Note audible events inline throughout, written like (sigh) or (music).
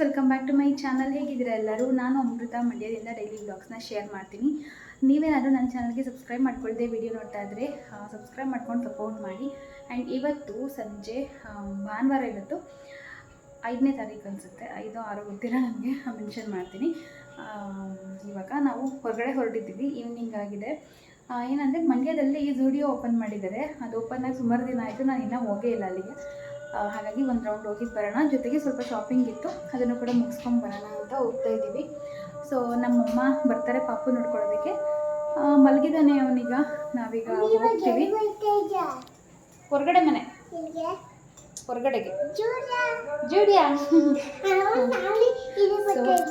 Welcome back to my channel ಹೇಗಿದ್ದೀರಾ ಎಲ್ಲರೂ? ನಾನು ಅಮೃತ ಮಂಡ್ಯದಿಂದ ಡೈಲಿ ಬ್ಲಾಗ್ಸ್ನ ಶೇರ್ ಮಾಡ್ತೀನಿ. ನೀವೇನಾದರೂ ನನ್ನ ಚಾನಲ್ಗೆ ಸಬ್ಸ್ಕ್ರೈಬ್ ಮಾಡ್ಕೊಳ್ಳದೆ ವಿಡಿಯೋ ನೋಡ್ತಾ ಇದ್ದರೆ ಸಬ್ಸ್ಕ್ರೈಬ್ ಮಾಡ್ಕೊಂಡು ಸಪೋರ್ಟ್ ಮಾಡಿ. ಆ್ಯಂಡ್ ಇವತ್ತು ಸಂಜೆ ಭಾನುವಾರ ಇವತ್ತು ಐದನೇ ತಾರೀಕು ಅನಿಸುತ್ತೆ. ಐದು ಆರು ಗೊತ್ತಿಲ್ಲ ನನಗೆ ಮೆನ್ಷನ್ ಮಾಡ್ತೀನಿ. ಇವಾಗ ನಾವು ಹೊರಗಡೆ ಹೊರಟಿದ್ದೀವಿ. ಈವ್ನಿಂಗ್ ಆಗಿದೆ. ಏನಂದರೆ ಮಂಡ್ಯದಲ್ಲಿ ಈ ಜುಡಿಯೋ ಓಪನ್ ಮಾಡಿದ್ದಾರೆ. ಅದು ಓಪನ್ ಆಗಿ ಸುಮಾರು ದಿನ ಆಯಿತು. ನಾನು ಇನ್ನೂ ಹೋಗೇ ಇಲ್ಲ ಅಲ್ಲಿಗೆ. ಹಾಗಾಗಿ ಒಂದು ರೌಂಡ್ ಹೋಗಿ ಬರೋಣ. ಜೊತೆಗೆ ಸ್ವಲ್ಪ ಶಾಪಿಂಗ್ ಇತ್ತು. ಅದನ್ನು ಕೂಡ ಮುಗಿಸ್ಕೊಂಡು ಬರೋಣ ಅಂತ ಹೋಗ್ತಾ ಇದ್ದೀವಿ. ಸೊ ನಮ್ಮಮ್ಮ ಬರ್ತಾರೆ ಪಾಪು ನೋಡ್ಕೊಳ್ಳೋದಕ್ಕೆ. ಮಲಗಿದಾನೆ ಮಲಗಿದ್ದಾನೆ ಅವನೀಗ. ನಾವೀಗ ಹೋಗ್ತೀವಿ. ಹೊರಗಡೆ ಮನೆ. ಹೊರಗಡೆಗೆ. ಜೂಡಿಯಾ. (laughs)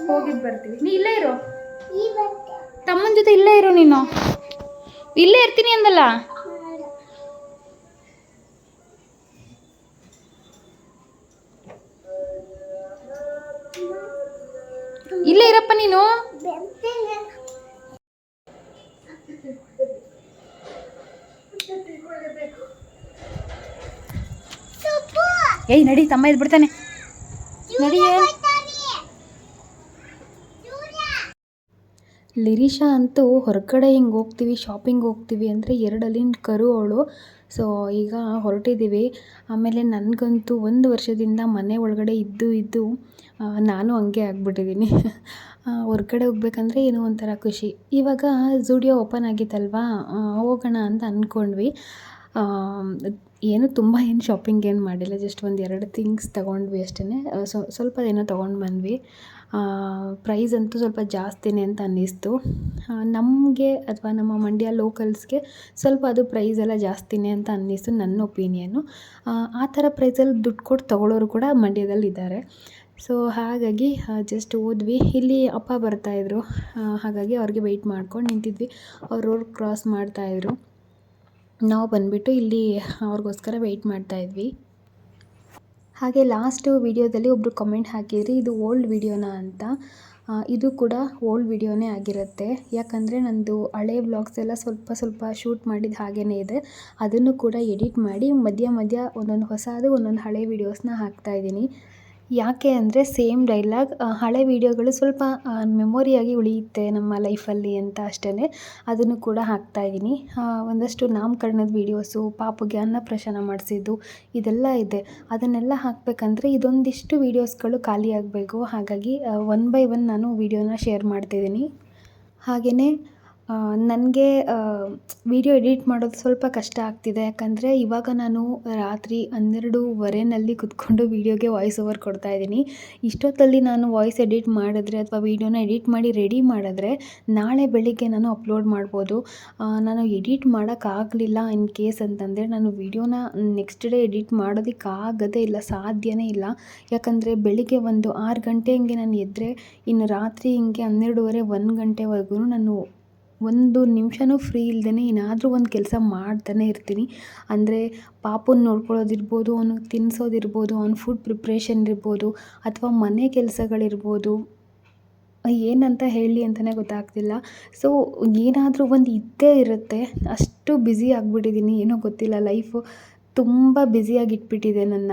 ಹೋಗಿದ್ದು ಬರ್ತೀವಿ. ನೀ ಇಲ್ಲೇ ಇರು. ತಮ್ಮನ ಜೊತೆ ಇಲ್ಲೇ ಇರು ನೀನು. ಇಲ್ಲೇ ಇರ್ತೀನಿ ಅಂದಲ್ಲ. ಇರಪ್ಪ ನೀನು? ಏಯ್, ನಡಿ, ತಮ್ಮ ಇದ್ ಬಿಡ್ತಾನೆ. ನಡಿ ಲಿರಿಷಾ ಅಂತೂ ಹೊರಗಡೆ ಹಿಂಗೆ ಹೋಗ್ತೀವಿ ಶಾಪಿಂಗ್ ಹೋಗ್ತೀವಿ ಅಂದರೆ ಎರಡಲ್ಲಿನ ಕರು ಅವಳು. ಸೊ ಈಗ ಹೊರಟಿದ್ದೀವಿ. ಆಮೇಲೆ ನನಗಂತೂ ಒಂದು ವರ್ಷದಿಂದ ಮನೆ ಒಳಗಡೆ ಇದ್ದು ಇದ್ದು ನಾನು ಹಂಗೆ ಆಗಿಬಿಟ್ಟಿದ್ದೀನಿ. ಹೊರ್ಗಡೆ ಹೋಗ್ಬೇಕಂದ್ರೆ ಏನೋ ಒಂಥರ ಖುಷಿ. ಇವಾಗ ಝುಡಿಯೋ ಓಪನ್ ಆಗಿತ್ತಲ್ವಾ? ಹೋಗೋಣ ಅಂತ ಅಂದ್ಕೊಂಡ್ವಿ ಏನು ತುಂಬ ಏನು ಶಾಪಿಂಗ್ ಏನು ಮಾಡಿಲ್ಲ. ಜಸ್ಟ್ ಒಂದು ಎರಡು ಥಿಂಗ್ಸ್ ತೊಗೊಂಡ್ವಿ ಅಷ್ಟೇ ಸ್ವಲ್ಪ ಏನೋ ತೊಗೊಂಡು ಬಂದ್ವಿ. ಪ್ರೈಸ್ ಅಂತೂ ಸ್ವಲ್ಪ ಜಾಸ್ತಿನೇ ಅಂತ ಅನ್ನಿಸ್ತು. ನಮಗೆ ಅಥವಾ ನಮ್ಮ ಮಂಡ್ಯ ಲೋಕಲ್ಸ್ಗೆ ಸ್ವಲ್ಪ ಅದು ಪ್ರೈಸ್ ಎಲ್ಲ ಜಾಸ್ತಿನೇ ಅಂತ ಅನ್ನಿಸ್ತು ನನ್ನ ಒಪಿನಿಯನ್ನು ಆ ಥರ ಪ್ರೈಸಲ್ಲಿ ದುಡ್ಡು ಕೊಟ್ಟು ತೊಗೊಳೋರು ಕೂಡ ಮಂಡ್ಯದಲ್ಲಿ ಇದ್ದಾರೆ. ಸೊ ಹಾಗಾಗಿ ಜಸ್ಟ್ ಹೋದ್ವಿ. ಇಲ್ಲಿ ಅಪ್ಪ ಬರ್ತಾಯಿದ್ರು ಹಾಗಾಗಿ ಅವ್ರಿಗೆ ವೆಯ್ಟ್ ಮಾಡ್ಕೊಂಡು ನಿಂತಿದ್ವಿ. ಅವ್ರು ರೋಡ್ ಕ್ರಾಸ್ ಮಾಡ್ತಾಯಿದ್ರು ನಾವು ಬಂದುಬಿಟ್ಟು ಇಲ್ಲಿ ಅವ್ರಿಗೋಸ್ಕರ ವೆಯ್ಟ್ ಮಾಡ್ತಾಯಿದ್ವಿ ಹಾಗೆ ಲಾಸ್ಟ್ ವಿಡಿಯೋದಲ್ಲಿ ಒಬ್ಬರು ಕಮೆಂಟ್ ಹಾಕಿದ್ರಿ, ಇದು ಓಲ್ಡ್ ವಿಡಿಯೋನಾ ಅಂತ. ಇದು ಕೂಡ ಓಲ್ಡ್ ವಿಡಿಯೋನೇ ಆಗಿರುತ್ತೆ. ಯಾಕಂದರೆ ನಂದು ಹಳೆ ವ್ಲಾಗ್ಸ್ ಎಲ್ಲ ಸ್ವಲ್ಪ ಸ್ವಲ್ಪ ಶೂಟ್ ಮಾಡಿದ ಹಾಗೇ ಇದೆ. ಅದನ್ನು ಕೂಡ ಎಡಿಟ್ ಮಾಡಿ ಮಧ್ಯ ಮಧ್ಯ ಒಂದೊಂದು ಹೊಸದು ಒಂದೊಂದು ಹಳೆ ವೀಡಿಯೋಸ್ನ ಹಾಕ್ತಾಯಿದ್ದೀನಿ ಯಾಕೆ ಅಂದರೆ ಸೇಮ್ ಡೈಲಾಗ್ ಹಳೆ ವೀಡಿಯೋಗಳು ಸ್ವಲ್ಪ ಮೆಮೊರಿಯಾಗಿ ಉಳಿಯುತ್ತೆ ನಮ್ಮ ಲೈಫಲ್ಲಿ ಅಂತ ಅಷ್ಟೇ ಅದನ್ನು ಕೂಡ ಹಾಕ್ತಾ ಇದ್ದೀನಿ ಒಂದಷ್ಟು ನಾಮಕರಣದ ವೀಡಿಯೋಸು ಪಾಪುಗೆ ಅನ್ನಪ್ರಾಶನ ಮಾಡಿಸಿದ್ದು, ಇದೆಲ್ಲ ಇದೆ. ಅದನ್ನೆಲ್ಲ ಹಾಕಬೇಕಂದ್ರೆ ಇದೊಂದಿಷ್ಟು ವೀಡಿಯೋಸ್ಗಳು ಖಾಲಿ ಆಗಬೇಕು. ಹಾಗಾಗಿ ಒನ್ ಬೈ ಒನ್ ನಾನು ವೀಡಿಯೋನ ಶೇರ್ ಮಾಡ್ತಿದ್ದೀನಿ ಹಾಗೆಯೇ ನನಗೆ ವೀಡಿಯೋ ಎಡಿಟ್ ಮಾಡೋದು ಸ್ವಲ್ಪ ಕಷ್ಟ ಆಗ್ತಿದೆ. ಯಾಕಂದರೆ ಇವಾಗ ನಾನು ರಾತ್ರಿ ಹನ್ನೆರಡೂವರೆನಲ್ಲಿ ಕುತ್ಕೊಂಡು ವೀಡಿಯೋಗೆ ವಾಯ್ಸ್ ಓವರ್ ಕೊಡ್ತಾ ಇದ್ದೀನಿ. ಇಷ್ಟೊತ್ತಲ್ಲಿ ನಾನು ವಾಯ್ಸ್ ಎಡಿಟ್ ಮಾಡಿದ್ರೆ ಅಥವಾ ವೀಡಿಯೋನ ಎಡಿಟ್ ಮಾಡಿ ರೆಡಿ ಮಾಡಿದ್ರೆ ನಾಳೆ ಬೆಳಿಗ್ಗೆ ನಾನು ಅಪ್ಲೋಡ್ ಮಾಡ್ಬೋದು. ನಾನು ಎಡಿಟ್ ಮಾಡೋಕ್ಕಾಗಲಿಲ್ಲ ಇನ್ ಕೇಸ್ ಅಂತಂದರೆ ನಾನು ವೀಡಿಯೋನ ನೆಕ್ಸ್ಟ್ ಡೇ ಎಡಿಟ್ ಮಾಡೋದಕ್ಕಾಗದೇ ಇಲ್ಲ ಸಾಧ್ಯವೇ ಇಲ್ಲ. ಯಾಕಂದರೆ ಬೆಳಿಗ್ಗೆ ಒಂದು ಆರು ಗಂಟೆ ಹಿಂಗೆ ನಾನು ಎದ್ದರೆ ಇನ್ನು ರಾತ್ರಿ ಹಿಂಗೆ ಹನ್ನೆರಡೂವರೆ, ಒಂದು ಗಂಟೆವರೆಗೂ ನಾನು ಒಂದು ನಿಮಿಷನೂ ಫ್ರೀ ಇಲ್ಲದೇ ಏನಾದರೂ ಒಂದು ಕೆಲಸ ಮಾಡ್ತಾನೆ ಇರ್ತೀನಿ. ಅಂದರೆ ಪಾಪನ್ನ ನೋಡ್ಕೊಳ್ಳೋದಿರ್ಬೋದು ಅವ್ನಿಗೆ ತಿನ್ನಿಸೋದಿರ್ಬೋದು ಅವ್ನ ಫುಡ್ ಪ್ರಿಪ್ರೇಷನ್ ಇರ್ಬೋದು, ಅಥವಾ ಮನೆ ಕೆಲಸಗಳಿರ್ಬೋದು. ಏನಂತ ಹೇಳಲಿ ಅಂತಲೇ ಗೊತ್ತಾಗ್ತಿಲ್ಲ. ಸೊ ಏನಾದರೂ ಒಂದು ಇದ್ದೇ ಇರುತ್ತೆ. ಅಷ್ಟು ಬ್ಯುಸಿ ಆಗಿಬಿಟ್ಟಿದ್ದೀನಿ ಏನೋ ಗೊತ್ತಿಲ್ಲ. ಲೈಫು ತುಂಬ ಬ್ಯುಸಿಯಾಗಿ ಇಟ್ಬಿಟ್ಟಿದೆ ನನ್ನ.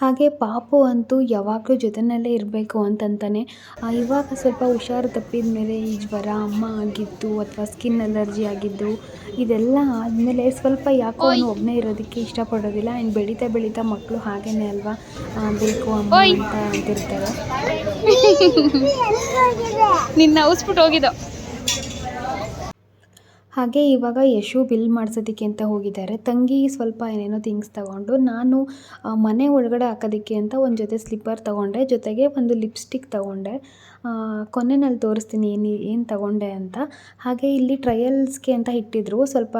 ಹಾಗೆ ಪಾಪು ಅಂತೂ ಯಾವಾಗಲೂ ಜೊತೆಯಲ್ಲೇ ಇರಬೇಕು ಅಂತಂತಾನೆ. ಆ, ಇವಾಗ ಸ್ವಲ್ಪ ಹುಷಾರು ತಪ್ಪಿದ ಮೇಲೆ ಈ ಜ್ವರ ಅಮ್ಮ ಆಗಿದ್ದು ಅಥವಾ ಸ್ಕಿನ್ ಅಲರ್ಜಿ ಆಗಿದ್ದು ಇದೆಲ್ಲ ಆದಮೇಲೆ ಸ್ವಲ್ಪ ಯಾಕೋ ಅವನು ಒಬ್ಬನೇ ಇರೋದಕ್ಕೆ ಇಷ್ಟಪಡೋದಿಲ್ಲ. ಆ್ಯಂಡ್ ಬೆಳೀತಾ ಬೆಳೀತಾ ಮಕ್ಕಳು ಹಾಗೇ ಅಲ್ವಾ? ಬೇಕು ಅಮ್ಮ ಅಂತ ಅಂತಿರ್ತಾರೆ. ನಿನ್ನ ಹೋಗಿದ್ದು. ಹಾಗೆ ಇವಾಗ ಯಶು ಬಿಲ್ ಮಾಡಿಸೋದಕ್ಕೆ ಅಂತ ಹೋಗಿದ್ದಾರೆ. ತಂಗಿ ಸ್ವಲ್ಪ ಏನೇನೋ ಥಿಂಗ್ಸ್ ತಗೊಂಡು ನಾನು ಮನೆ ಒಳಗಡೆ ಹಾಕೋದಕ್ಕೆ ಅಂತ ಒಂದು ಜೊತೆ ಸ್ಲಿಪ್ಪರ್ ತಗೊಂಡೆ. ಜೊತೆಗೆ ಒಂದು ಲಿಪ್ಸ್ಟಿಕ್ ತಗೊಂಡೆ. ಕೊನೆನಲ್ಲಿ ತೋರಿಸ್ತೀನಿ ಏನು ಏನು ತಗೊಂಡೆ ಅಂತ. ಹಾಗೆ ಇಲ್ಲಿ ಟ್ರಯಲ್ಸ್ಗೆ ಅಂತ ಇಟ್ಟಿದ್ರು. ಸ್ವಲ್ಪ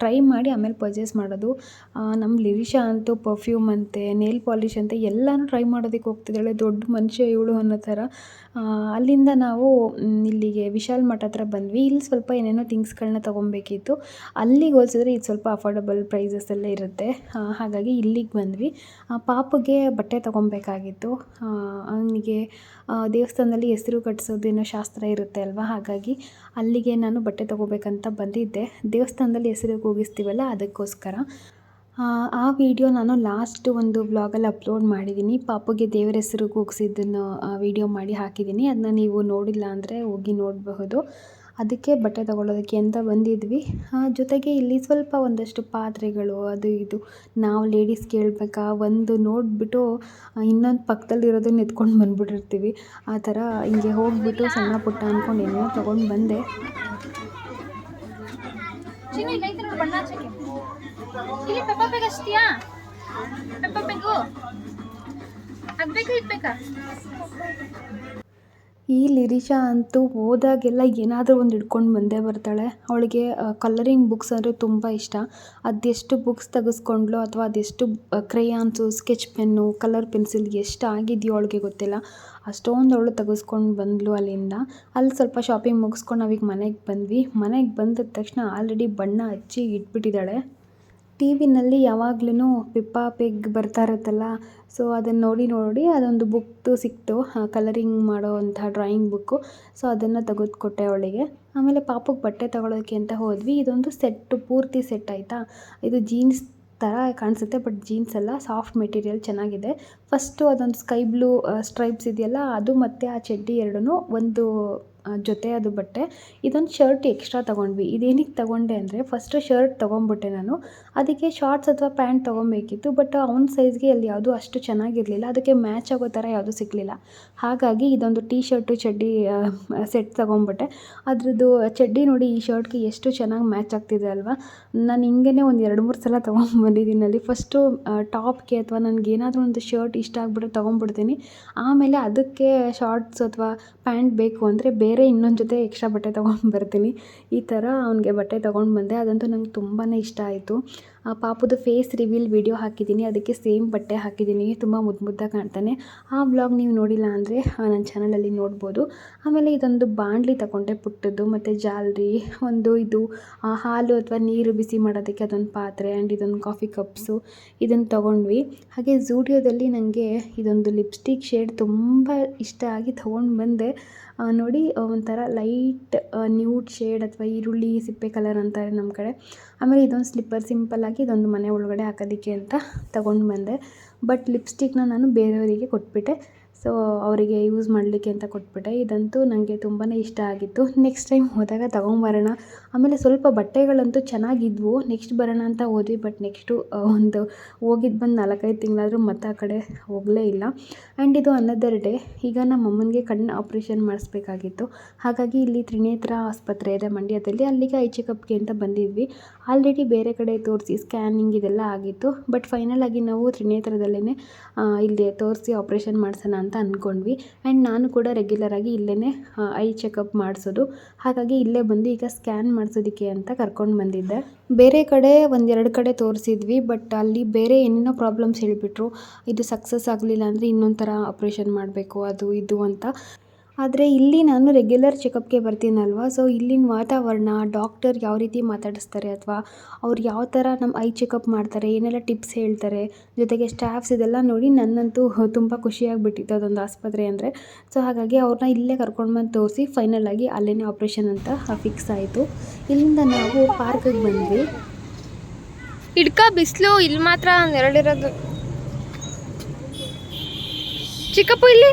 ಟ್ರೈ ಮಾಡಿ ಆಮೇಲೆ ಪರ್ಚೇಸ್ ಮಾಡೋದು. ನಮ್ಮ ಲಿವಿಶಾ ಅಂತೂ ಪರ್ಫ್ಯೂಮ್ ಅಂತೆ ನೇಲ್ ಪಾಲಿಷ್ ಅಂತೆ, ಎಲ್ಲನೂ ಟ್ರೈ ಮಾಡೋದಕ್ಕೆ ಹೋಗ್ತಿದ್ದಾಳೆ. ದೊಡ್ಡ ಮನುಷ್ಯ ಇವಳು ಅನ್ನೋ ಥರ. ಅಲ್ಲಿಂದ ನಾವು ಇಲ್ಲಿಗೆ ವಿಶಾಲ್ ಮಠ ಹತ್ರ ಬಂದ್ವಿ. ಇಲ್ಲಿ ಸ್ವಲ್ಪ ಏನೇನೋ ಥಿಂಗ್ಸ್ಗಳನ್ನ ತೊಗೊಬೇಕಿತ್ತು ಅಲ್ಲಿಗೆ ಹೋಲಿಸಿದ್ರೆ ಇದು ಸ್ವಲ್ಪ ಅಫೋರ್ಡಬಲ್ ಎಲ್ಲ ಇರುತ್ತೆ. ಹಾಗಾಗಿ ಇಲ್ಲಿಗೆ ಬಂದ್ವಿ. ಪಾಪುಗೆ ಬಟ್ಟೆ ತೊಗೊಬೇಕಾಗಿತ್ತು ಅವನಿಗೆ ದೇವಸ್ಥಾನದಲ್ಲಿ ಹೆಸರು ಕಟ್ಟಿಸೋದೇನೋ ಶಾಸ್ತ್ರ ಇರುತ್ತೆ ಅಲ್ವಾ? ಹಾಗಾಗಿ ಅಲ್ಲಿಗೆ ನಾನು ಬಟ್ಟೆ ತೊಗೋಬೇಕಂತ ಬಂದಿದ್ದೆ. ದೇವಸ್ಥಾನದಲ್ಲಿ ಹೆಸರು ಕೂಗಿಸ್ತೀವಲ್ಲ ಅದಕ್ಕೋಸ್ಕರ. ಆ, ವಿಡಿಯೋ ನಾನು ಲಾಸ್ಟ್ ಒಂದು ವ್ಲಾಗಲ್ಲಿ ಅಪ್ಲೋಡ್ ಮಾಡಿದ್ದೀನಿ. ಪಾಪುಗೆ ದೇವರ ಹೆಸರು ಕೂಗ್ಸಿದ್ದನ್ನು ವಿಡಿಯೋ ಮಾಡಿ ಹಾಕಿದ್ದೀನಿ. ಅದನ್ನ ನೀವು ನೋಡಿಲ್ಲ ಅಂದರೆ ಹೋಗಿ ನೋಡಬಹುದು. ಅದಕ್ಕೆ ಬಟ್ಟೆ ತಗೊಳ್ಳೋದಕ್ಕೆ ಅಂತ ಬಂದಿದ್ವಿ. ಜೊತೆಗೆ ಇಲ್ಲಿ ಸ್ವಲ್ಪ ಒಂದಷ್ಟು ಪಾತ್ರೆಗಳು ಅದು ಇದು. ನಾವು ಲೇಡೀಸ್ ಕೇಳಬೇಕಾ? ಒಂದು ನೋಡಿಬಿಟ್ಟು ಇನ್ನೊಂದು ಪಕ್ಕದಲ್ಲಿರೋದನ್ನ ಎತ್ಕೊಂಡು ಬಂದ್ಬಿಟ್ಟಿರ್ತೀವಿ. ಆ ಥರ ಹಿಂಗೆ ಹೋಗಿಬಿಟ್ಟು ಸಣ್ಣ ಪುಟ್ಟ ಅಂದ್ಕೊಂಡು ಏನೋ ತೊಗೊಂಡು ಬಂದೆ. ಇಲ್ಲ ಪೆಪ್ಪ ಪೆಗ್ ಹಚ್ತೀಯಾ ಪೆಪ್ಪ ಈ ಲಿರಿಷಾ ಅಂತೂ ಹೋದಾಗೆಲ್ಲ ಏನಾದರೂ ಒಂದು ಹಿಡ್ಕೊಂಡು ಬಂದೇ ಬರ್ತಾಳೆ. ಅವಳಿಗೆ ಕಲರಿಂಗ್ ಬುಕ್ಸ್ ಅಂದರೆ ತುಂಬ ಇಷ್ಟ. ಅದೆಷ್ಟು ಬುಕ್ಸ್ ತೆಗೆಸ್ಕೊಂಡ್ಲು ಅಥವಾ ಅದೆಷ್ಟು crayons sketch pen colour pencil ಎಷ್ಟು ಆಗಿದೆಯೋ ಅವಳಿಗೆ ಗೊತ್ತಿಲ್ಲ. ಅಷ್ಟೊಂದು ಅವಳು ತೆಗೆಸ್ಕೊಂಡು ಬಂದಳು ಅಲ್ಲಿಂದ. ಅಲ್ಲಿ ಸ್ವಲ್ಪ ಶಾಪಿಂಗ್ ಮುಗಿಸ್ಕೊಂಡು ನಾವೀಗ ಮನೆಗೆ ಬಂದ್ವಿ. ಮನೆಗೆ ಬಂದ ತಕ್ಷಣ ಆಲ್ರೆಡಿ ಬಣ್ಣ ಹಚ್ಚಿ ಇಟ್ಬಿಟ್ಟಿದ್ದಾಳೆ. ಟಿ ವಿನಲ್ಲಿ ಯಾವಾಗ್ಲೂ ಪಿಪ್ಪಾ ಪಿಗ್ ಬರ್ತಾ ಇರುತ್ತಲ್ಲ, ಸೊ ಅದನ್ನು ನೋಡಿ ನೋಡಿ ಅದೊಂದು ಬುಕ್ದು ಸಿಕ್ತು ಕಲರಿಂಗ್ ಮಾಡೋವಂಥ ಡ್ರಾಯಿಂಗ್ ಬುಕ್ಕು ಸೊ ಅದನ್ನು ತೆಗೆದುಕೊಟ್ಟೆ ಅವಳಿಗೆ. ಆಮೇಲೆ ಪಾಪುಗೆ ಬಟ್ಟೆ ತಗೊಳ್ಳೋಕ್ಕೆ ಅಂತ ಹೋದ್ವಿ. ಇದೊಂದು ಸೆಟ್ಟು ಪೂರ್ತಿ ಸೆಟ್ ಆಯಿತಾ? ಇದು ಜೀನ್ಸ್ ಥರ ಕಾಣಿಸುತ್ತೆ ಬಟ್ ಜೀನ್ಸ್ ಅಲ್ಲ ಸಾಫ್ಟ್ ಮೆಟೀರಿಯಲ್ ಚೆನ್ನಾಗಿದೆ. ಫಸ್ಟು ಅದೊಂದು ಸ್ಕೈ ಬ್ಲೂ ಸ್ಟ್ರೈಪ್ಸ್ ಇದೆಯಲ್ಲ, ಅದು ಮತ್ತು ಆ ಚಡ್ಡಿ ಎರಡೂ ಒಂದು ಜೊತೆ ಅದು ಬಟ್ಟೆ. ಇದೊಂದು ಶರ್ಟ್ ಎಕ್ಸ್ಟ್ರಾ ತೊಗೊಂಡ್ವಿ. ಇದೇನಕ್ಕೆ ತೊಗೊಂಡೆ ಅಂದರೆ ಫಸ್ಟು ಶರ್ಟ್ ತೊಗೊಂಬಿಟ್ಟೆ ನಾನು. ಅದಕ್ಕೆ ಶಾರ್ಟ್ಸ್ ಅಥವಾ ಪ್ಯಾಂಟ್ ತೊಗೊಬೇಕಿತ್ತು ಬಟ್ ಅವ್ನ ಸೈಜ್ಗೆ ಅಲ್ಲಿ ಯಾವುದೂ ಅಷ್ಟು ಚೆನ್ನಾಗಿರಲಿಲ್ಲ. ಅದಕ್ಕೆ ಮ್ಯಾಚ್ ಆಗೋ ಥರ ಯಾವುದೂ ಸಿಗಲಿಲ್ಲ. ಹಾಗಾಗಿ ಇದೊಂದು ಟೀ ಶರ್ಟು ಚಡ್ಡಿ ಸೆಟ್ ತೊಗೊಂಬಿಟ್ಟೆ ಅದರದ್ದು ಚಡ್ಡಿ ನೋಡಿ ಈ ಶರ್ಟ್ಗೆ ಎಷ್ಟು ಚೆನ್ನಾಗಿ ಮ್ಯಾಚ್ ಆಗ್ತಿದೆ ಅಲ್ವಾ? ನಾನು ಹಿಂಗೇ ಒಂದು ಎರಡು ಮೂರು ಸಲ ತೊಗೊಂಬಂದಿದ್ದೀನಿ ಅಲ್ಲಿ. ಫಸ್ಟು ಟಾಪ್ಗೆ ಅಥವಾ ನನಗೆ ಏನಾದರೂ ಒಂದು ಶರ್ಟ್ ಇಷ್ಟ ಆಗಿಬಿಟ್ರೆ ತೊಗೊಂಬಿಡ್ತೀನಿ ಆಮೇಲೆ ಅದಕ್ಕೆ ಶಾರ್ಟ್ಸ್ ಅಥವಾ ಪ್ಯಾಂಟ್ ಬೇಕು ಅಂದರೆ ಬೇರೆ ಇನ್ನೊಂದು ಜೊತೆ ಎಕ್ಸ್ಟ್ರಾ ಬಟ್ಟೆ ತೊಗೊಂಡ್ಬರ್ತೀನಿ ಈ ಥರ ಅವ್ನಿಗೆ ಬಟ್ಟೆ ತೊಗೊಂಡು ಬಂದೆ. ಅದಂತೂ ನಂಗೆ ತುಂಬಾ ಇಷ್ಟ ಆಯಿತು. ಪಾಪುದು ಫೇಸ್ ರಿವೀಲ್ ವಿಡಿಯೋ ಹಾಕಿದ್ದೀನಿ ಅದಕ್ಕೆ ಸೇಮ್ ಬಟ್ಟೆ ಹಾಕಿದ್ದೀನಿ ತುಂಬ ಮುದ್ದು ಮುದ್ದಾಗಿ ಕಾಣ್ತಾನೆ. ಆ ವ್ಲಾಗ್ ನೀವು ನೋಡಿಲ್ಲ ಅಂದರೆ ನನ್ನ ಚಾನಲಲ್ಲಿ ನೋಡ್ಬೋದು. ಆಮೇಲೆ ಇದೊಂದು ಬಾಣಲಿ ತಗೊಂಡೆ ಪುಟ್ಟದ್ದು, ಮತ್ತು ಜಾಲ್ರಿ, ಒಂದು ಇದು ಹಾಲು ಅಥವಾ ನೀರು ಬಿಸಿ ಮಾಡೋದಕ್ಕೆ ಅದೊಂದು ಪಾತ್ರೆ ಆ್ಯಂಡ್ ಇದೊಂದು ಕಾಫಿ ಕಪ್ಸು ಇದನ್ನು ತೊಗೊಂಡ್ವಿ. ಹಾಗೆ ಝೂಡಿಯೋದಲ್ಲಿ ನನಗೆ ಇದೊಂದು ಲಿಪ್ಸ್ಟಿಕ್ ಶೇಡ್ ತುಂಬ ಇಷ್ಟ ಆಗಿ ತೊಗೊಂಡು ಬಂದೆ. ನೋಡಿ, ಒಂಥರ ಲೈಟ್ ನ್ಯೂಡ್ ಶೇಡ್ ಅಥವಾ ಈರುಳ್ಳಿ, ಸಿಪ್ಪೆ ಕಲರ್ ಅಂತಾರೆ ನಮ್ಮ ಕಡೆ. ಆಮೇಲೆ ಇದೊಂದು ಸ್ಲಿಪ್ಪರ್ ಸಿಂಪಲ್ಲಾಗಿ ಇದೊಂದು ಮನೆ ಒಳಗಡೆ ಹಾಕೋದಕ್ಕೆ ಅಂತ ತಗೊಂಡು ಬಂದೆ. ಬಟ್ ಲಿಪ್ಸ್ಟಿಕ್ನ ನಾನು ಬೇರೆಯವರಿಗೆ ಕೊಟ್ಬಿಟ್ಟೆ. ಸೊ ಅವರಿಗೆ ಯೂಸ್ ಮಾಡಲಿಕ್ಕೆ ಅಂತ ಕೊಟ್ಬಿಟ್ಟೆ. ಇದಂತೂ ನನಗೆ ತುಂಬಾ ಇಷ್ಟ ಆಗಿತ್ತು. ನೆಕ್ಸ್ಟ್ ಟೈಮ್ ಹೋದಾಗ ತೊಗೊಂಬರೋಣ. ಆಮೇಲೆ ಸ್ವಲ್ಪ ಬಟ್ಟೆಗಳಂತೂ ಚೆನ್ನಾಗಿದ್ವು. ನೆಕ್ಸ್ಟ್ ಬರೋಣ ಅಂತ ಹೋದ್ವಿ, ಬಟ್ ನೆಕ್ಸ್ಟು ಒಂದು ಹೋಗಿದ್ದು ಬಂದು ನಾಲ್ಕೈದು ತಿಂಗಳಾದರೂ ಮತ್ತೆ ಆ ಕಡೆ ಹೋಗಲೇ ಇಲ್ಲ. ಆ್ಯಂಡ್ ಇದು ಅನದರ್ ಡೇ ಈಗ ನಮ್ಮ ಅಮ್ಮನಿಗೆ ಕಣ್ಣು ಆಪ್ರೇಷನ್ ಮಾಡಿಸ್ಬೇಕಾಗಿತ್ತು. ಹಾಗಾಗಿ ಇಲ್ಲಿ ತ್ರಿನೇತ್ರ ಆಸ್ಪತ್ರೆ ಇದೆ ಮಂಡ್ಯದಲ್ಲಿ. ಅಲ್ಲಿಗೆ ಐ ಚೆಕಪ್ಗೆ ಅಂತ ಬಂದಿದ್ವಿ. ಆಲ್ರೆಡಿ ಬೇರೆ ಕಡೆ ತೋರಿಸಿ ಸ್ಕ್ಯಾನಿಂಗ್ ಇದೆಲ್ಲ ಆಗಿತ್ತು. ಬಟ್ ಫೈನಲ್ ಆಗಿ ನಾವು ತ್ರಿನೇತ್ರದಲ್ಲೇ ಇಲ್ಲಿ ತೋರಿಸಿ ಆಪ್ರೇಷನ್ ಮಾಡಿಸೋಣ ಅಂತ ಅಂದ್ಕೊಂಡ್ವಿ ಆ್ಯಂಡ್ ನಾನು ಕೂಡ ರೆಗ್ಯುಲರಾಗಿ ಇಲ್ಲೇ ಐ ಚೆಕಪ್ ಮಾಡಿಸೋದು. ಹಾಗಾಗಿ ಇಲ್ಲೇ ಬಂದು ಈಗ ಸ್ಕ್ಯಾನ್ ಮಾಡಿಸೋದಕ್ಕೆ ಅಂತ ಕರ್ಕೊಂಡು ಬಂದಿದ್ದೆ. ಬೇರೆ ಕಡೆ ಒಂದೆರಡು ಕಡೆ ತೋರಿಸಿದ್ವಿ, ಬಟ್ ಅಲ್ಲಿ ಬೇರೆ ಏನೇನೋ ಪ್ರಾಬ್ಲಮ್ಸ್ ಹೇಳಿಬಿಟ್ರು. ಇದು ಸಕ್ಸಸ್ ಆಗಲಿಲ್ಲ ಅಂದರೆ ಇನ್ನೊಂದು ಥರ ಆಪ್ರೇಷನ್ ಮಾಡಬೇಕು, ಅದು ಇದು ಅಂತ. ಆದರೆ ಇಲ್ಲಿ ನಾನು ರೆಗ್ಯುಲರ್ ಚೆಕಪ್ಗೆ ಬರ್ತೀನಲ್ವ? ಸೊ ಇಲ್ಲಿನ ವಾತಾವರಣ ಡಾಕ್ಟರ್ ಯಾವ ರೀತಿ ಮಾತಾಡಿಸ್ತಾರೆ ಅಥವಾ ಅವ್ರು ಯಾವ ಥರ ನಮ್ಮ ಐ ಚೆಕಪ್ ಮಾಡ್ತಾರೆ, ಏನೆಲ್ಲ ಟಿಪ್ಸ್ ಹೇಳ್ತಾರೆ, ಜೊತೆಗೆ ಸ್ಟಾಫ್ಸ್ ಇದೆಲ್ಲ ನೋಡಿ ನನ್ನಂತೂ ತುಂಬ ಖುಷಿಯಾಗಿಬಿಟ್ಟಿತ್ತು ಅದೊಂದು ಆಸ್ಪತ್ರೆ ಅಂದರೆ. ಸೊ ಹಾಗಾಗಿ ಅವ್ರನ್ನ ಇಲ್ಲೇ ಕರ್ಕೊಂಡು ಬಂದು ತೋರಿಸಿ ಫೈನಲ್ ಆಗಿ ಅಲ್ಲೇ ಆಪ್ರೇಷನ್ ಅಂತ ಫಿಕ್ಸ್ ಆಯಿತು. ಇಲ್ಲಿಂದ ನಾವು ಪಾರ್ಕಿಗೆ ಬಂದ್ವಿ. ಹಿಡ್ಕ ಬಿಸಿಲು ಇಲ್ಲಿ ಮಾತ್ರ ನೆರಳಿರೋದು ಚಿಕ್ಕಪ್ಪು ಇಲ್ಲಿ.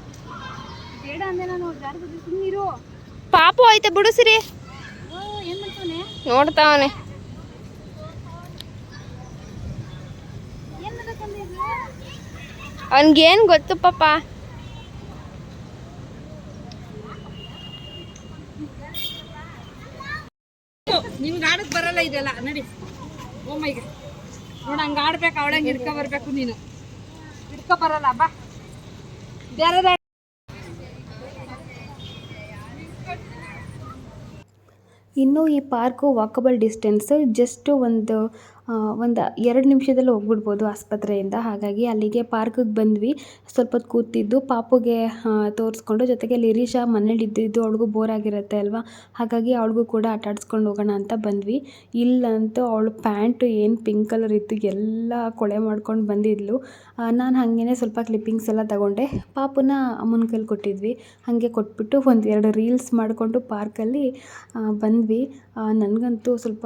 ಪಾಪು ಐತೆ ಬಿಡು ಸಿರಿ ನೋಡ್ತಾವನೆ. ಅವನ್ಗೇನ್ ಗೊತ್ತು ಪಾಪ. ನಿಮ್ಗೆ ಆಡಕ್ ಬರಲ್ಲ ಇದೆಲ್ಲ. ನಡಿ. ಓ ಮೈಗ ನೋಡ ಹಂಗ ಆಡ್ಬೇಕು ಅವಳಂಗೆ ಹಿಡ್ಕೊ ಬರ್ಬೇಕು ನೀನು. ಹಿಡ್ಕೊ ಬರಲ್ಲ ಬಾ. ಬೇರೆ ಇನ್ನು ಈ ಪಾರ್ಕು ವಾಕಬಲ್ ಡಿಸ್ಟೆನ್ಸ್ ಜಸ್ಟ್ ಒಂದು ಒಂದು ಎರಡು ನಿಮಿಷದಲ್ಲಿ ಹೋಗ್ಬಿಡ್ಬೋದು ಆಸ್ಪತ್ರೆಯಿಂದ. ಹಾಗಾಗಿ ಅಲ್ಲಿಗೆ ಪಾರ್ಕಿಗೆ ಬಂದ್ವಿ. ಸ್ವಲ್ಪ ಹೊತ್ತು ಕೂತಿದ್ದು. ಪಾಪುಗೆ ತೋರಿಸ್ಕೊಂಡು ಜೊತೆಗೆ ಲಿರೀಶಾ ಮನೇಲಿ ಇದ್ದಿದ್ದು ಅವಳಿಗೂ ಬೋರ್ ಆಗಿರುತ್ತೆ ಅಲ್ವಾ? ಹಾಗಾಗಿ ಅವಳಿಗೂ ಕೂಡ ಆಟ ಆಡಿಸ್ಕೊಂಡು ಹೋಗೋಣ ಅಂತ ಬಂದ್ವಿ. ಇಲ್ಲಂತೂ ಅವಳು ಪ್ಯಾಂಟು ಏನು ಪಿಂಕ್ ಕಲರ್ ಇತ್ತು ಎಲ್ಲ ಕೊಳೆ ಮಾಡ್ಕೊಂಡು ಬಂದಿದ್ಲು. ನಾನು ಹಾಗೇನೆ ಸ್ವಲ್ಪ ಕ್ಲಿಪ್ಪಿಂಗ್ಸ್ ಎಲ್ಲ ತಗೊಂಡೆ. ಪಾಪುನ ಅಮ್ಮನ ಕೈಲಿ ಕೊಟ್ಟಿದ್ವಿ. ಹಾಗೆ ಕೊಟ್ಬಿಟ್ಟು ಒಂದು ಎರಡು ರೀಲ್ಸ್ ಮಾಡಿಕೊಂಡು ಪಾರ್ಕಲ್ಲಿ ಬಂದ್ವಿ. ನನಗಂತೂ ಸ್ವಲ್ಪ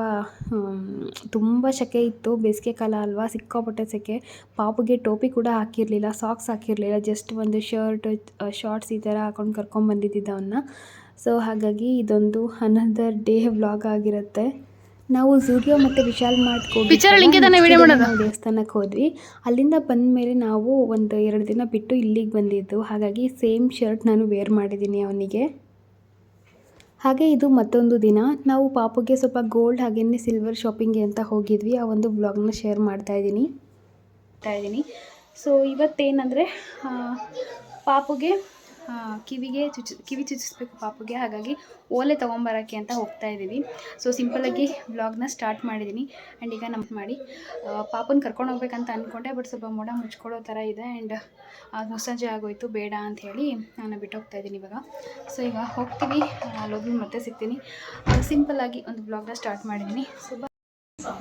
ತುಂಬ ಸೆಕೆ ಇತ್ತು. ಬೇಸಿಗೆ ಕಾಲ ಅಲ್ವಾ ಸಿಕ್ಕಾಪಟ್ಟೆ ಸೆಕೆ. ಪಾಪುಗೆ ಟೋಪಿ ಕೂಡ ಹಾಕಿರಲಿಲ್ಲ ಸಾಕ್ಸ್ ಹಾಕಿರಲಿಲ್ಲ ಜಸ್ಟ್ ಒಂದು ಶರ್ಟ್ ಶಾರ್ಟ್ಸ್ ಈ ಥರ ಹಾಕೊಂಡು ಕರ್ಕೊಂಬಂದಿದ್ದಿದ್ದು ಅವನ್ನ ಸೊ ಹಾಗಾಗಿ ಇದೊಂದು ಅನದರ್ ಡೇ ವ್ಲಾಗ್ ಆಗಿರುತ್ತೆ. ನಾವು ಝೂಡಿಯೋ ಮತ್ತು ವಿಶಾಲ್ ಮಾಡೋದು. ದೇವಸ್ಥಾನಕ್ಕೆ ಹೋದ್ವಿ. ಅಲ್ಲಿಂದ ಬಂದ ಮೇಲೆ ನಾವು ಒಂದು ಎರಡು ದಿನ ಬಿಟ್ಟು ಇಲ್ಲಿಗೆ ಬಂದಿದ್ದು. ಹಾಗಾಗಿ ಸೇಮ್ ಶರ್ಟ್ ನಾನು ವೇರ್ ಮಾಡಿದ್ದೀನಿ ಅವನಿಗೆ. ಹಾಗೆ ಇದು ಮತ್ತೊಂದು ದಿನ. ನಾವು ಪಾಪುಗೆ ಸ್ವಲ್ಪ ಗೋಲ್ಡ್ ಹಾಗೆಯೇ ಸಿಲ್ವರ್ ಶಾಪಿಂಗ್ಗೆ ಅಂತ ಹೋಗಿದ್ವಿ. ಆ ಒಂದು ಬ್ಲಾಗ್ನ ಶೇರ್ ಮಾಡ್ತಾ ಇದ್ದೀನಿ. ಮಾಡ್ತಾ ಇದ್ದೀನಿ. ಸೊ ಇವತ್ತೇನಂದರೆ ಪಾಪುಗೆ ಕಿವಿಗೆ ಚುಚ್ಚು ಕಿವಿ ಚುಚ್ಚಿಸ್ಬೇಕು ಪಾಪುಗೆ. ಹಾಗಾಗಿ ಓಲೆ ತೊಗೊಂಬರೋಕ್ಕೆ ಅಂತ ಹೋಗ್ತಾ ಇದ್ದೀವಿ. ಸೊ ಸಿಂಪಲಾಗಿ ಬ್ಲಾಗ್ನ ಸ್ಟಾರ್ಟ್ ಮಾಡಿದ್ದೀನಿ. ಆ್ಯಂಡ್ ಈಗ ನಮ್ಮ ಮಾಡಿ ಪಾಪನ ಕರ್ಕೊಂಡು ಹೋಗ್ಬೇಕಂತ ಅಂದ್ಕೊಂಡೆ ಬಟ್ ಸ್ವಲ್ಪ ಮೋಡ ಮುಚ್ಕೊಳ್ಳೋ ಥರ ಇದೆ. ಆ್ಯಂಡ್ ಮುಸ್ಸಂಜೆ ಆಗೋಯ್ತು, ಬೇಡ ಅಂತ ಹೇಳಿ ನಾನು ಬಿಟ್ಟೋಗ್ತಾ ಇದ್ದೀನಿ ಇವಾಗ. ಸೊ ಈಗ ಹೋಗ್ತೀವಿ. ಅಲ್ಲೋಗಿ ಮತ್ತೆ ಸಿಗ್ತೀನಿ. ಸಿಂಪಲಾಗಿ ಒಂದು ಬ್ಲಾಗ್ನ ಸ್ಟಾರ್ಟ್ ಮಾಡಿದ್ದೀನಿ. ಸೊ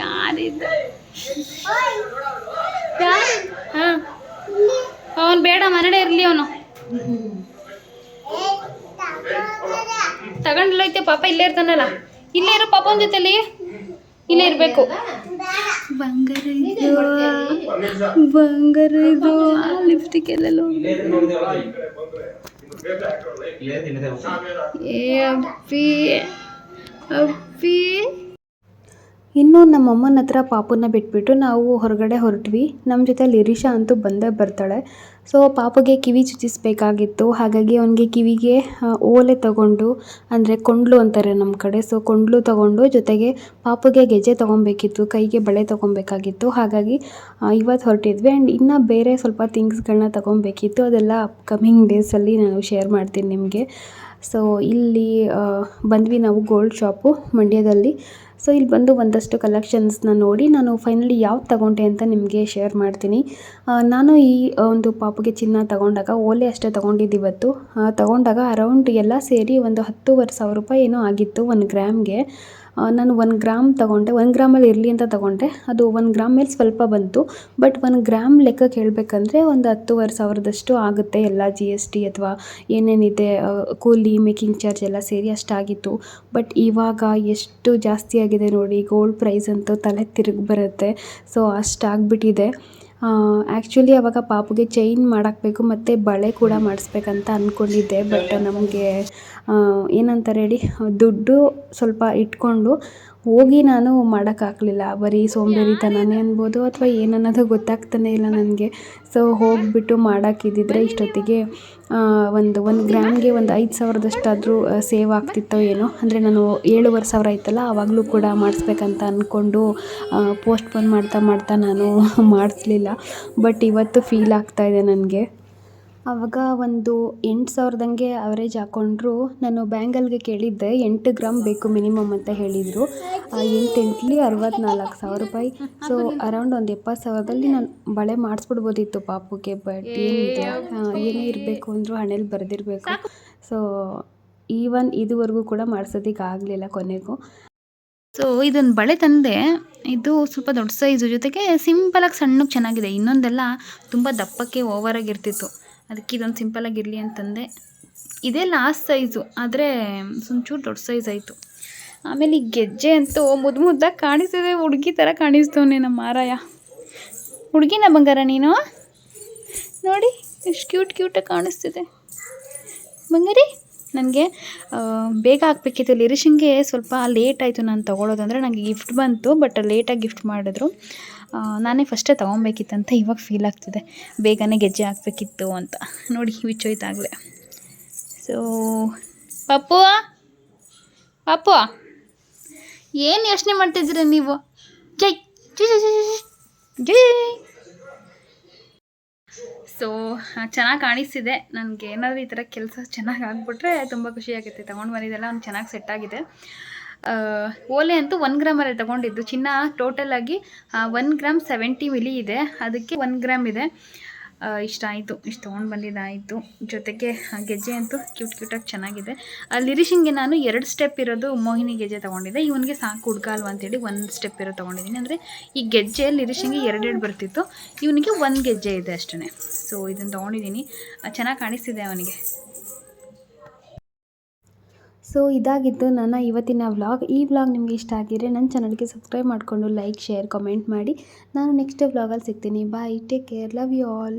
ಯಾರಿದ್ದ ಅವನು ಬೇಡ ಮನೆಡೆ ಇರಲಿ ಅವನು. ತಗೊಂಡ್ಲೈತೆ ಪಾಪ, ಇಲ್ಲೇ ಇರ್ತಾನಲ್ಲ. ಇಲ್ಲೇ ಇರೋ ಪಾಪನ ಜೊತೆಲಿ. ಇಲ್ಲೇ ಇರಬೇಕು. ಬಂಗಾರ ಇದು ಬಂಗಾರ ಇದು ಲಿಪ್ಸ್ಟಿಕ್ ಏ ಅಪ್ಪಿ ಅಪ್ಪಿ ಇನ್ನು ನಮ್ಮ ಅಮ್ಮನ ಹತ್ರ ಪಾಪುನ ಬಿಟ್ಬಿಟ್ಟು ನಾವು ಹೊರಗಡೆ ಹೊರಟ್ವಿ. ನಮ್ಮ ಜೊತೆ ಲಿರಿಷಾ ಅಂತೂ ಬಂದೇ ಬರ್ತಾಳೆ. ಸೊ ಪಾಪಗೆ ಕಿವಿ ಚುಚ್ಚಿಸ್ಬೇಕಾಗಿತ್ತು. ಹಾಗಾಗಿ ಅವನಿಗೆ ಕಿವಿಗೆ ಓಲೆ ತಗೊಂಡು, ಅಂದರೆ ಕೊಂಡ್ಲು ಅಂತಾರೆ ನಮ್ಮ ಕಡೆ. ಸೊ ಕೊಂಡ್ಲು ತಗೊಂಡು ಜೊತೆಗೆ ಪಾಪಗೆ ಗೆಜ್ಜೆ ತೊಗೊಬೇಕಿತ್ತು, ಕೈಗೆ ಬಳೆ ತೊಗೊಬೇಕಾಗಿತ್ತು. ಹಾಗಾಗಿ ಇವತ್ತು ಹೊರಟಿದ್ವಿ. ಆ್ಯಂಡ್ ಇನ್ನು ಬೇರೆ ಸ್ವಲ್ಪ ಥಿಂಗ್ಸ್ಗಳನ್ನ ತೊಗೊಬೇಕಿತ್ತು. ಅದೆಲ್ಲ ಅಪ್ಕಮಿಂಗ್ ಡೇಸಲ್ಲಿ ನಾನು ಶೇರ್ ಮಾಡ್ತೀನಿ ನಿಮಗೆ. ಸೊ ಇಲ್ಲಿ ಬಂದ್ವಿ ನಾವು ಗೋಲ್ಡ್ ಶಾಪು ಮಂಡ್ಯದಲ್ಲಿ. ಸೊ ಇಲ್ಲಿ ಬಂದು ಒಂದಷ್ಟು ಕಲೆಕ್ಷನ್ಸ್ನ ನೋಡಿ ನಾನು ಫೈನಲಿ ಯಾವ್ದು ತಗೊಂಡೆ ಅಂತ ನಿಮಗೆ ಶೇರ್ ಮಾಡ್ತೀನಿ. ನಾನು ಈ ಒಂದು ಪಾಪುಗೆ ಚಿನ್ನ ತಗೊಂಡಾಗ, ಓಲೆ ಅಷ್ಟೇ ತಗೊಂಡಿದ್ದು ಇವತ್ತು. ತಗೊಂಡಾಗ ಅರೌಂಡ್ ಎಲ್ಲ ಸೇರಿ ಒಂದು ಹತ್ತೂವರೆ ಸಾವಿರ ರೂಪಾಯಿ ಏನೋ ಆಗಿತ್ತು ಒಂದು ಗ್ರಾಮ್ಗೆ ನಾನು ಒಂದು ಗ್ರಾಮ್ ತಗೊಂಡೆ. ಒಂದು ಗ್ರಾಮಲ್ಲಿ ಇರಲಿ ಅಂತ ತಗೊಂಡೆ. ಅದು ಒಂದು ಗ್ರಾಮ್ ಮೇಲೆ ಸ್ವಲ್ಪ ಬಂತು. ಬಟ್ ಒಂದು ಗ್ರಾಮ್ ಲೆಕ್ಕಕ್ಕೆ ಹೇಳಬೇಕಂದ್ರೆ ಒಂದು ಹತ್ತುವರೆ ಸಾವಿರದಷ್ಟು ಆಗುತ್ತೆ. ಎಲ್ಲ ಜಿ ಎಸ್ ಟಿ ಅಥವಾ ಏನೇನಿದೆ ಕೂಲಿ ಮೇಕಿಂಗ್ ಚಾರ್ಜ್ ಎಲ್ಲ ಸೇರಿ ಅಷ್ಟಾಗಿತ್ತು. ಬಟ್ ಇವಾಗ ಎಷ್ಟು ಜಾಸ್ತಿ ಆಗಿದೆ ನೋಡಿ ಗೋಲ್ಡ್ ಪ್ರೈಸ್ ಅಂತೂ ತಲೆ ತಿರುಗಿ ಬರುತ್ತೆ. ಸೊ ಅಷ್ಟಾಗ್ಬಿಟ್ಟಿದೆ ಆ್ಯಕ್ಚುಲಿ ಅವಾಗ ಪಾಪುಗೆ ಚೈನ್ ಮಾಡಾಕಬೇಕು, ಮತ್ತು ಬಳೆ ಕೂಡ ಮಾಡಿಸ್ಬೇಕಂತ ಅಂದ್ಕೊಂಡಿದ್ದೆ ಬಟ್ ನಮಗೆ ಏನಂತಾರೆ ಹೇಳಿ, ದುಡ್ಡು ಸ್ವಲ್ಪ ಇಟ್ಕೊಂಡು ಹೋಗಿ ನಾನು ಮಾಡೋಕ್ಕಾಗಲಿಲ್ಲ ಬರೀ ಸೋಂಬೇರಿತನವೇ ಅನ್ಬೋದು ಅಥವಾ ಏನನ್ನೋದು ಗೊತ್ತಾಗ್ತಾನೇ ಇಲ್ಲ ನನಗೆ. ಸೊ ಹೋಗಿಬಿಟ್ಟು ಮಾಡೋಕ್ಕಿದ್ದಿದ್ರೆ ಇಷ್ಟೊತ್ತಿಗೆ ಒಂದು ಒಂದು ಗ್ರಾಮ್ಗೆ ಒಂದು ಐದು ಸಾವಿರದಷ್ಟಾದರೂ ಸೇವ್ ಆಗ್ತಿತ್ತೋ ಏನೋ. ಅಂದರೆ ನಾನು ಏಳುವರೆ ಸಾವಿರ ಇತ್ತಲ್ಲ ಆವಾಗಲೂ ಕೂಡ ಮಾಡಿಸ್ಬೇಕಂತ ಅಂದ್ಕೊಂಡು ಪೋಸ್ಟ್ಪೋನ್ ಮಾಡ್ತಾ ಮಾಡ್ತಾ ನಾನು (laughs) ಮಾಡಿಸ್ಲಿಲ್ಲ. ಬಟ್ ಇವತ್ತು ಫೀಲ್ ಆಗ್ತಾಯಿದೆ ನನಗೆ. ಆವಾಗ ಒಂದು ಎಂಟು ಸಾವಿರದಂಗೆ ಅವರೇಜ್ ಹಾಕ್ಕೊಂಡ್ರು ನಾನು ಬ್ಯಾಂಗಲ್ಗೆ ಕೇಳಿದ್ದೆ ಎಂಟು ಗ್ರಾಮ್ ಬೇಕು ಮಿನಿಮಮ್ ಅಂತ ಹೇಳಿದರು. ಎಂಟು ಎಂಟ್ಲಿ ಅರವತ್ನಾಲ್ಕು ಸಾವಿರ ರೂಪಾಯಿ. ಸೊ ಅರೌಂಡ್ ಒಂದು ಎಪ್ಪತ್ತು ಸಾವಿರದಲ್ಲಿ ನಾನು ಬಳೆ ಮಾಡಿಸ್ಬಿಡ್ಬೋದಿತ್ತು ಪಾಪುಗೆ ಬಟ್ ಏನಿದೆ ಏನೇ ಇರಬೇಕು ಅಂದರೂ ಹಣೆಯಲ್ಲಿ ಬರೆದಿರಬೇಕು. ಸೊ ಈವನ್ ಇದುವರೆಗೂ ಕೂಡ ಮಾಡ್ಸೋದಕ್ಕೆ ಆಗಲಿಲ್ಲ ಕೊನೆಗೂ. ಸೊ ಇದೊಂದು ಬಳೆ ತಂದೆ. ಇದು ಸ್ವಲ್ಪ ದೊಡ್ಡ ಸೈಜು ಜೊತೆಗೆ ಸಿಂಪಲಾಗಿ ಸಣ್ಣಗೆ ಚೆನ್ನಾಗಿದೆ. ಇನ್ನೊಂದೆಲ್ಲ ತುಂಬ ದಪ್ಪಕ್ಕೆ ಓವರಾಗಿರ್ತಿತ್ತು ಅದಕ್ಕೆ ಇದೊಂದು ಸಿಂಪಲಾಗಿರಲಿ ಅಂತಂದೆ. ಇದೇ ಲಾಸ್ಟ್ ಸೈಜು ಆದರೆ ಒಂಚೂರು ದೊಡ್ಡ ಸೈಜ್ ಆಯಿತು. ಆಮೇಲೆ ಈ ಗೆಜ್ಜೆ ಅಂತೂ ಮುದ್ದು ಮುದ್ದಾಗಿ ಕಾಣಿಸ್ತಿದೆ, ಹುಡುಗಿ ಥರ ಕಾಣಿಸ್ತವನೆ ನಮ್ಮ ಮಾರಾಯ. ಹುಡುಗಿನ ಬಂಗಾರ ನೀನು? ನೋಡಿ, ಎಷ್ಟು ಕ್ಯೂಟ್ ಕ್ಯೂಟಾಗಿ ಕಾಣಿಸ್ತಿದೆ. ಬಂಗಾರಿ? ನನಗೆ ಬೇಗ ಹಾಕ್ಬೇಕಿತ್ತು. ಲಿರಿಶಿಂಗೆ ಸ್ವಲ್ಪ ಲೇಟ್ ಆಯಿತು ನಾನು ತಗೊಳ್ಳೋದು ಅಂದರೆ ನನಗೆ ಗಿಫ್ಟ್ ಬಂತು ಬಟ್ ಲೇಟಾಗಿ ಗಿಫ್ಟ್ ಮಾಡಿದ್ರು. ನಾನೇ ಫಸ್ಟೇ ತೊಗೊಬೇಕಿತ್ತಂತ ಇವಾಗ ಫೀಲ್ ಆಗ್ತಿದೆ. ಬೇಗನೆ ಗೆಜ್ಜೆ ಹಾಕ್ಬೇಕಿತ್ತು ಅಂತ. ನೋಡಿ ಬಿಚ್ಚೋಯ್ತಾಗಲೇ ಸೊ ಪಪ್ಪು ಪಪ್ಪು ಏನು ಯೋಚನೆ ಮಾಡ್ತಿದ್ದೀರಿ ನೀವು? ಜೈ ಜೈ ಜೈ ಸೊ ಚೆನ್ನಾಗಿ ಕಾಣಿಸ್ತಿದೆ. ನನಗೆ ಏನಾದರೂ ಈ ಥರ ಕೆಲಸ ಚೆನ್ನಾಗಿ ಆಗಿಬಿಟ್ರೆ ತುಂಬ ಖುಷಿ ಆಗುತ್ತೆ. ತೊಗೊಂಡು ಬಂದಿದ್ದೆಲ್ಲ ಅವ್ನು ಚೆನ್ನಾಗಿ ಸೆಟ್ ಆಗಿದೆ. ಓಲೆ ಅಂತೂ ಒನ್ ಗ್ರಾಮಲ್ಲಿ ತೊಗೊಂಡಿದ್ದು. ಚಿನ್ನ ಟೋಟಲ್ ಆಗಿ ಒನ್ ಗ್ರಾಮ್ ಸೆವೆಂಟಿ ಮಿಲಿ ಇದೆ. ಅದಕ್ಕೆ ಒನ್ ಗ್ರಾಮ್ ಇದೆ. ಇಷ್ಟ ಆಯಿತು, ಇಷ್ಟು ತೊಗೊಂಡು ಬಂದಿದ್ದಾಯಿತು. ಜೊತೆಗೆ ಆ ಗೆಜ್ಜೆ ಅಂತೂ ಕ್ಯೂಟ್ ಕ್ಯೂಟಾಗಿ ಚೆನ್ನಾಗಿದೆ. ಆ ಲಿರಿಶಿಂಗೆ ನಾನು ಎರಡು ಸ್ಟೆಪ್ ಇರೋದು ಮೋಹಿನಿ ಗೆಜ್ಜೆ ತೊಗೊಂಡಿದ್ದೆ. ಇವನಿಗೆ ಸಾಕು ಹುಡ್ಗ ಅಲ್ವಾ ಅಂತೇಳಿ ಒಂದು ಸ್ಟೆಪ್ ಇರೋ ತೊಗೊಂಡಿದ್ದೀನಿ. ಅಂದರೆ ಈ ಗೆಜ್ಜೆ ಲಿರಿಶಿಂಗೆ ಎರಡೆರಡು ಬರ್ತಿತ್ತು. ಇವನಿಗೆ ಒಂದು ಗೆಜ್ಜೆ ಇದೆ ಅಷ್ಟೇ ಸೊ ಇದನ್ನು ತೊಗೊಂಡಿದ್ದೀನಿ. ಚೆನ್ನಾಗಿ ಕಾಣಿಸ್ತಿದೆ ಅವನಿಗೆ. ಸೊ ಇದಾಗಿತ್ತು ನನ್ನ ಇವತ್ತಿನ ವ್ಲಾಗ್ ಈ ವ್ಲಾಗ್ ನಿಮಗೆ ಇಷ್ಟ ಆಗಿದ್ರೆ ನನ್ನ ಚಾನಲ್ಗೆ ಸಬ್ಸ್ಕ್ರೈಬ್ ಮಾಡಿಕೊಂಡು ಲೈಕ್ ಶೇರ್ ಕಮೆಂಟ್ ಮಾಡಿ. ನಾನು ನೆಕ್ಸ್ಟ್ ವ್ಲಾಗಲ್ಲಿ ಸಿಗ್ತೀನಿ. Bye take care love you all